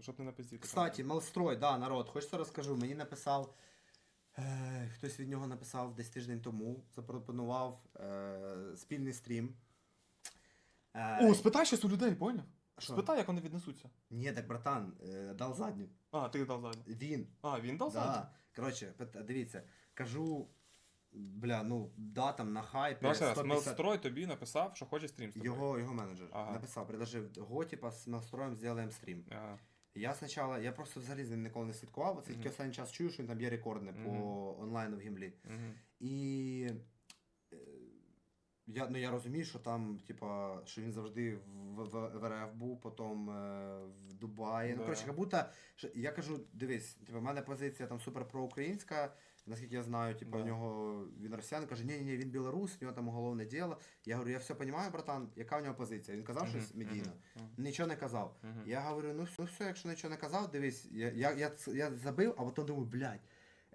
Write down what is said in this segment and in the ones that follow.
щоб не напиздіти. Кстати, Малстрой, да, народ, хочеться розкажу. Мені написав. Е, хтось від нього написав десь тиждень тому, запропонував е, спільний стрім. Е, О, спитай щас у людей, поняв? Що? Спитай, як вони віднесуться. Ні, так, братан, е, дав задню. А, ти дав задню. Він. А, він дав задню? Да. Коротше, пит- дивіться, кажу. Бля, ну, да, там на хайпі. Ще раз, 150 Мелстрой тобі написав, що хоче стрім з тобою. Його, його менеджер Ага. написав, предложив го, типа, з Мелстроєм зробимо стрім. Ага. Я спочатку, я просто взагалі з ним ніколи не слідкував, оце тільки останній час чую, що він там є рекордне по онлайну в гімлі. І я, ну, я розумію, що там, типа, що він завжди в, в, в РФ був, потім е, в Дубаї. Ну, Да. коротше, як будто, що- я кажу, дивись, типа, в мене позиція там супер проукраїнська, наскільки я знаю, типа, Да. у нього він росіян, каже, ні, ні, ні, він білорус, у нього там головне діло. Я говорю, я все розумію, братан, яка в нього позиція? Він казав щось медійно? Нічого не казав. Я говорю, ну, все, ну все, якщо нічого не казав, дивись, я, я, я, ц- я забив, а потім думаю, блядь,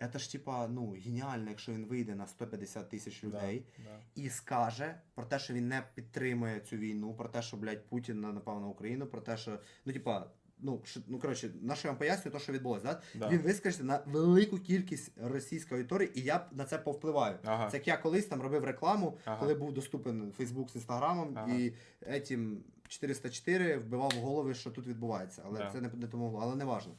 це ж типа, ну, геніально, якщо він вийде на 150 тисяч людей да. і скаже про те, що він не підтримує цю війну, про те, що, блядь, Путін на- напав на Україну, про те, що, ну, типа, ну, що, ну коротше, на що я вам пояснюю, то, що відбулося, да? Да. Він вискажеться на велику кількість російської аудиторії, і я на це повпливаю. Ага. Це як я колись там робив рекламу, Ага. коли був доступен Фейсбук з Інстаграмом, Ага. і етім 404 вбивав в голови, що тут відбувається. Але Да. це не, не помогло, але не важно.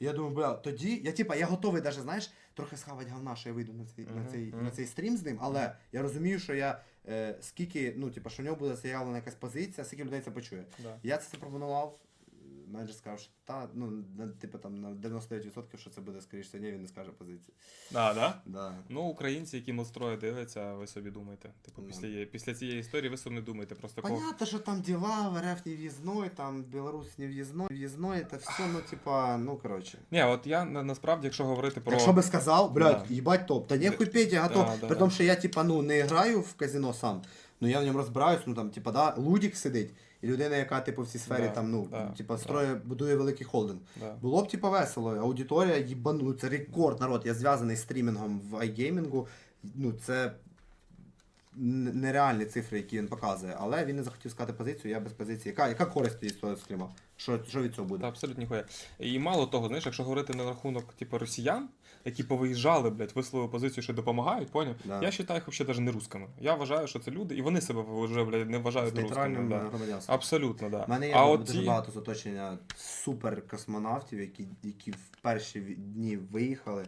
І Я думаю, бля, тоді я типа я готовий даже, знаєш, трохи схавати говна, що я вийду на цей, на цей, на цей стрім з ним, але я розумію, що я е, скільки, ну, типа, що в нього буде заявлена якась позиція, скільки людей це почує. Да. Я це запропонував Менеджер сказав, що та, ну, на, типу там на 99% що це буде, скоріше, ні, він не скаже позиції. А, да? Да. Ну, українці, які Мелстрої дивляться, ви собі думаєте. Типу, Ну. після, є- після цієї історії ви собі не думаєте. Просто кого. Понятно, что там дела, в РФ не въездной, там Беларусь не въездной, въездной, это все, ну, типа, ну, короче. Ні, от я на, насправді, якщо говорити про. Якщо би сказав, блядь, Да. їбать топ, та нехуй петь, я готов. Да, да, При да. тому, що я, типа, ну, не граю в казино сам, ну я в ньому розбираюсь, ну там, типа, да, Лудік сидить, і людина, яка, типу, в цій сфері Да, там, ну, да, типа, да. строє, будує великий холдинг. Да. Було б, типу, весело, аудиторія їбану, ну, це рекорд, народ, я зв'язаний з стрімінгом в iGaming, ну, це нереальні цифри, які він показує, але він не захотів сказати позицію, я без позиції. Яка, яка користь від цього стріма? Що, що від цього буде? Та абсолютно ніхуя. І мало того, знаєш, якщо говорити на рахунок типу, росіян, які повиїжджали, блядь, висловили позицію, що допомагають, поняв? Да. Я вважаю їх взагалі навіть не русскими. Я вважаю, що це люди, і вони себе вже, блядь, не вважають З нейтральним русскими. Да. громадянством. Абсолютно, да. У мене є а от дуже ті... багато з оточення супер космонавтів, які, які в перші дні виїхали.